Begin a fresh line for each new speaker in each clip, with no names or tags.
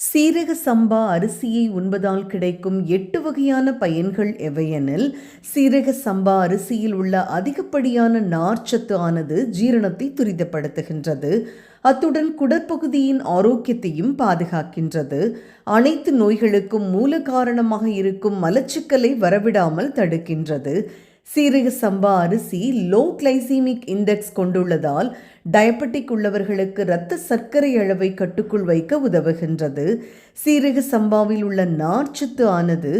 சீரக சம்பா அரிசியை உண்பதால் கிடைக்கும் எட்டு வகையான பயன்கள் எவையெனில் சீரக சம்பா அரிசியில் உள்ள அதிகப்படியான நார்ச்சத்து ஆனது ஜீரணத்தை துரிதப்படுத்துகின்றது. அத்துடன் குடற்பகுதியின் ஆரோக்கியத்தையும் பாதுகாக்கின்றது. அனைத்து நோய்களுக்கும் மூல காரணமாக இருக்கும் மலச்சிக்கலை வரவிடாமல் தடுக்கின்றது. சீரக சம்பா அரிசி லோ கிளைசீமிக் இண்டெக்ஸ் கொண்டுள்ளதால் டயபெட்டிக் உள்ளவர்களுக்கு இரத்த சர்க்கரை அளவை கட்டுக்குள் வைக்க உதவுகின்றது. சீரக சம்பாவில் உள்ள நார்ச்சத்து ஆனது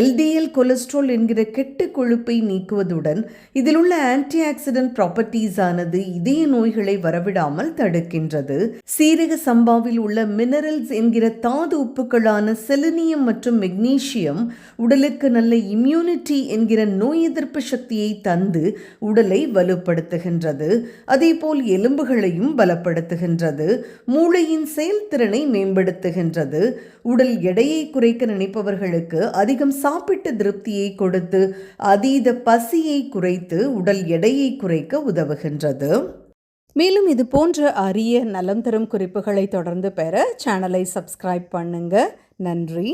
எல்டிஎல் கொலஸ்ட்ரால் என்கிற கெட்ட கொழுப்பை நீக்குவதுடன் இதில் உள்ள ஆன்டி ஆக்சிடென்ட் ப்ராப்பர்ட்டிஸ் ஆனது இதய நோய்களை வரவிடாமல் தடுக்கின்றது. சீரக சம்பாவில் உள்ள மினரல்ஸ் என்கிற தாது உப்புக்களான செலினியம் மற்றும் மெக்னீசியம் உடலுக்கு நல்ல இம்யூனிட்டி என்கிற நோய் எதிர்ப்பு சக்தியை தந்து உடலை வலுப்படுத்துகின்றது. அதேபோல் எலும்புகளையும் பலப்படுத்துகின்றது. மூளையின் செயல்திறனை மேம்படுத்துகின்றது. உடல் எடையை குறைக்க நினைப்பவர்களுக்கு அதிகம் சாப்பிட்ட திருப்தியை கொடுத்து அதீத பசியை குறைத்து உடல் எடையை குறைக்க உதவுகின்றது. மேலும் இது போன்ற அரிய நலம் தரும் குறிப்புகளை தொடர்ந்து பெற சேனலை சப்ஸ்கிரைப் பண்ணுங்க. நன்றி.